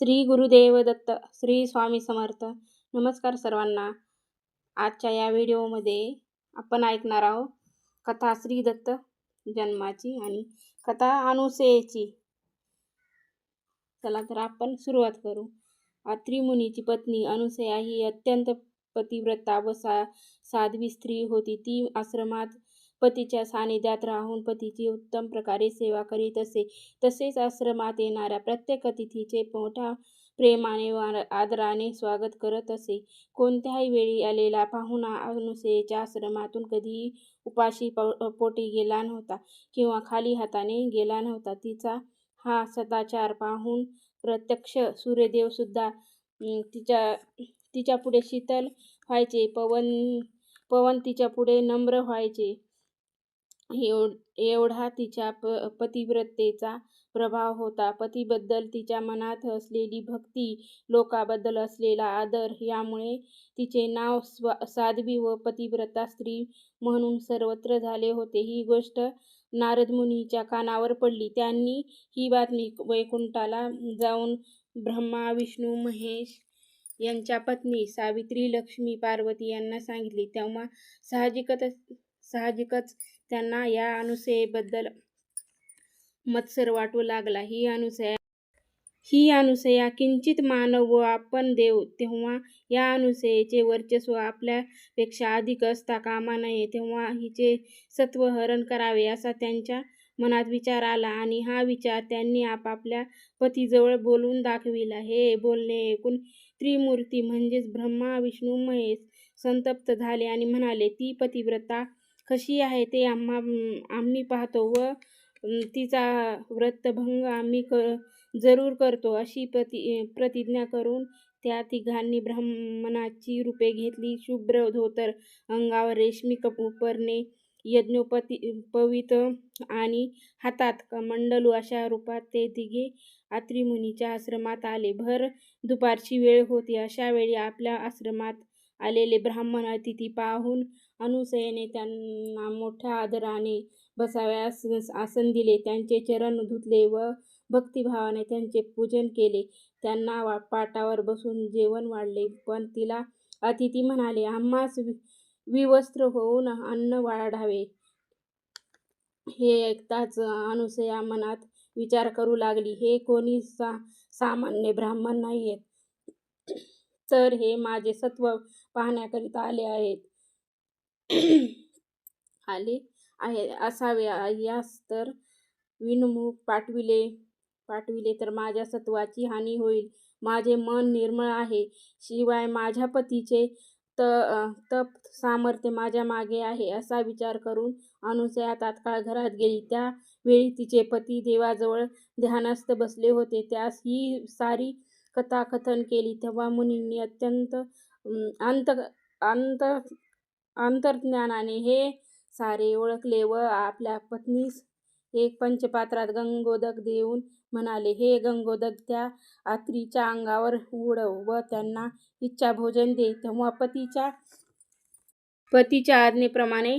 श्री गुरुदेव दत्त श्री स्वामी समर्थ. नमस्कार सर्वांना. आजच्या या व्हिडिओमध्ये आपण ऐकणार आहोत कथा श्री दत्त जन्माची आणि कथा अनुसयेची चला तर आपण सुरुवात करू. अत्रिमुनीची पत्नी अनुसया ही अत्यंत पतिव्रता व सा साध्वी स्त्री होती. ती आश्रमात पतीच्या सानिध्यात राहून पतीची उत्तम प्रकारे सेवा करीत असे तसेच आश्रमात येणाऱ्या प्रत्येक अतिथीचे मोठ्या प्रेमाने व आदराने स्वागत करत असे. कोणत्याही वेळी आलेला पाहुणा अनुसेच्या आश्रमातून कधीही उपाशी पोटी गेला नव्हता किंवा खाली हाताने गेला नव्हता. तिचा हा सदाचार पाहून प्रत्यक्ष सूर्यदेव सुद्धा तिच्या तिच्यापुढे शीतल व्हायचे पवन पवन तिच्यापुढे नम्र व्हायचे. एव एवढा तिच्या प पतिव्रतेचा प्रभाव होता. पतीबद्दल तिच्या मनात असलेली भक्ती लोकाबद्दल असलेला आदर यामुळे तिचे नाव स्व साध्वी व पतिव्रता स्त्री म्हणून सर्वत्र झाले होते. ही गोष्ट नारदमुनीच्या कानावर पडली. त्यांनी ही बातमी वैकुंठाला जाऊन ब्रह्मा विष्णू महेश यांच्या पत्नी सावित्री लक्ष्मी पार्वती यांना सांगितली. तेव्हा साहजिकच साहजिकच त्यांना या अनुसयेबद्दल मत्सर वाटू लागला. ही अनुसया ही अनुसया किंचित मानव व आपण देव तेव्हा या अनुसयेचे वर्चस्व आपल्यापेक्षा अधिक असता कामा नये तेव्हा हिचे सत्वहरण करावे असा त्यांच्या मनात विचार आला आणि हा विचार त्यांनी आपापल्या पतीजवळ बोलून दाखविला. हे बोलणे ऐकून त्रिमूर्ती म्हणजेच ब्रह्मा विष्णू महेश संतप्त झाले आणि म्हणाले ती पतिव्रता कशी आहे ते आम्हा आम्ही पाहतो व तिचा व्रतभंग आम्ही क जरूर करतो अशी प्रति प्रतिज्ञा करून त्या तिघांनी ब्राह्मणाची रूपे घेतली. शुभ्र धोतर अंगावर रेशमी कपूपरणे यज्ञोपती पवित आणि हातात कमंडलू अशा रूपात ते तिघे अत्रिमुनीच्या आश्रमात आले. भर दुपारची वेळ होती. अशा वेळी आपल्या आश्रमात आलेले ब्राह्मण अतिथी पाहून अनुसयेने त्यांना मोठ्या आदराने बसाव्यास आसन दिले. त्यांचे चरण धुतले व भक्तिभावाने त्यांचे पूजन केले. त्यांना वा पाटावर बसून जेवण वाढले. पण तिला अतिथी म्हणाले आम्हास विवस्त्र होऊन अन्न वाढावे. हे ऐकताच अनुसया मनात विचार करू लागली. हे कोणी सा सामान्य ब्राह्मण नाही आहेत तर हे माझे सत्व पाहण्याकरिता आले आहेत. आले आहे. असावे यास तर विनमुख पाठविले पाठविले तर माझ्या सत्वाची हानी होईल. माझे मन निर्मळ आहे. शिवाय माझ्या पतीचे त तप सामर्थ्य माझ्या मागे आहे असा विचार करून अनुसया तात्काळ घरात गेली. त्यावेळी तिचे पती देवाजवळ ध्यानस्थ बसले होते. त्यास ही सारी कथाकथन केली. तेव्हा मुनींनी अत्यंत अंत अंत अंतर्ज्ञानाने हे सारे ओळखले व आपल्या पत्नीस एक पंचपात्रात गंगोदक देऊन म्हणाले हे गंगोदक त्या आत्रीच्या अंगावर उडव व त्यांना इच्छा भोजन दे. तेव्हा पतीच्या पतीच्या आज्ञेप्रमाणे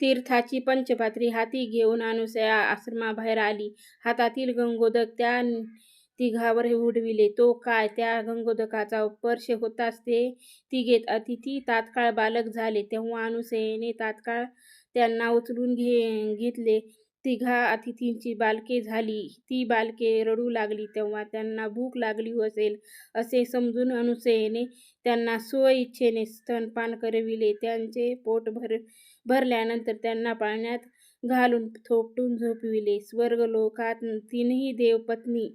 तीर्थाची पंचपात्री हाती घेऊन अनुसया आश्रमाबाहेर आली. हातातील गंगोदक त्या तिघावर उडविले. तो काय त्या गंगोदकाचा स्पर्श होताच ते तिघेत अतिथी तात्काळ बालक झाले. तेव्हा अनुसयेने तात्काळ त्यांना उचलून घे घेतले. तिघा अतिथींची बालके झाली. ती बालके रडू लागली. तेव्हा त्यांना भूक लागली असेल असे समजून अनुसयेने त्यांना स्वइच्छेने स्तनपान करविले. त्यांचे पोट भर भरल्यानंतर त्यांना पाळण्यात घालून थोपटून झोपविले. स्वर्गलोकात तीनही देवपत्नी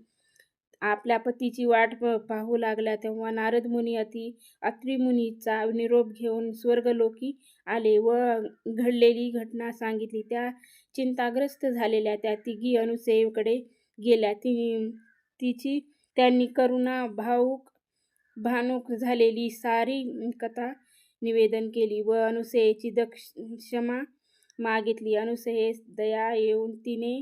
आपल्या पतीची वाट पाहू लागल्या तेव्हा नारदमुनी अति अत्रिमुनीचा निरोप घेऊन स्वर्गलोकी आले व घडलेली घटना सांगितली. त्या चिंताग्रस्त झालेल्या त्या तिघी अनुसयेकडे गेल्या. ती तिची त्यांनी करुणा भाऊक भानुक झालेली सारी कथा निवेदन केली व अनुसयेची दक्ष क्षमा मागितली. अनुसयेस दया येऊन तिने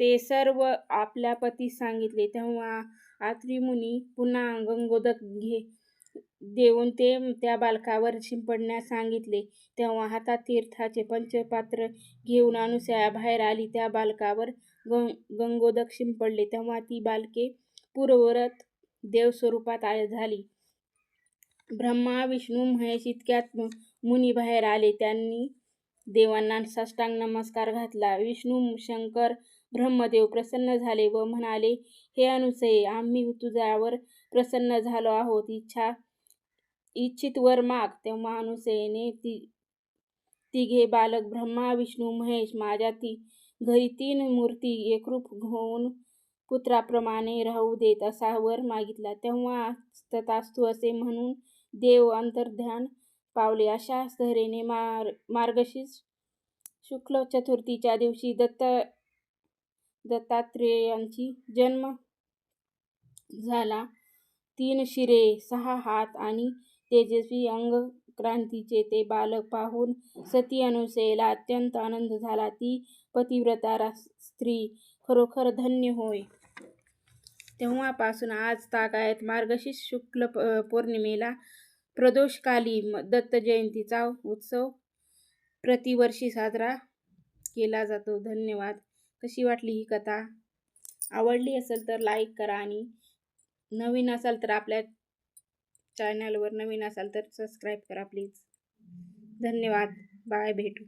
ते सर्व आपल्या पतीस सांगितले तेव्हा आत्रिमुनी पुन्हा गंगोदक घे देऊन ते त्या बालकावर शिंपडण्यास सांगितले तेव्हा हातात तीर्थाचे पंचपात्र घेऊन अनुसया बाहेर आली त्या बालकावर गंगोदक शिंपडले तेव्हा ती बालके पूर्वरत देवस्वरूपात आ- झाली. ब्रह्मा, विष्णू, महेश इतक्यात मुनी बाहेर आले. त्यांनी देवांना साष्टांग नमस्कार घातला. विष्णू, शंकर, ब्रह्मदेव प्रसन्न झाले व म्हणाले, हे अनुसये आम्ही तुझ्यावर प्रसन्न झालो आहोत. इच्छा इच्छित वर माग. तेव्हा अनुसूयेने तिघे बालक ब्रह्मा, विष्णू, महेश माझ्या ती घरी तीन मूर्ती एकरूप होऊन पुत्राप्रमाणे राहू देत असा वर मागितला. तेव्हा तथास्तु असे म्हणून देव अंतर्ध्यान पावले. अशा तऱ्हेने मार्गशीर्ष शुक्ल चतुर्थीच्या दिवशी दत्त दत्तात्रेयांची जन्म झाला. तीन शिरे, सहा हात आणि तेजस्वी अंग क्रांतीचे ते बालक पाहून सती अनुसेला अत्यंत आनंद झाला. ती पतिव्रता स्त्री खरोखर धन्य होय. तेव्हापासून आज तागायत मार्गशीर्ष शुक्ल पौर्णिमेला प्रदोषकाली दत्त जयंतीचा उत्सव प्रतिवर्षी साजरा केला जातो. धन्यवाद. कशी वाटली ही कथा? आवडली असेल तर लाईक करा आणि नवीन असाल तर आपल्या चॅनलवर नवीन असाल तर सबस्क्राईब करा प्लीज. धन्यवाद. बाय. भेटू.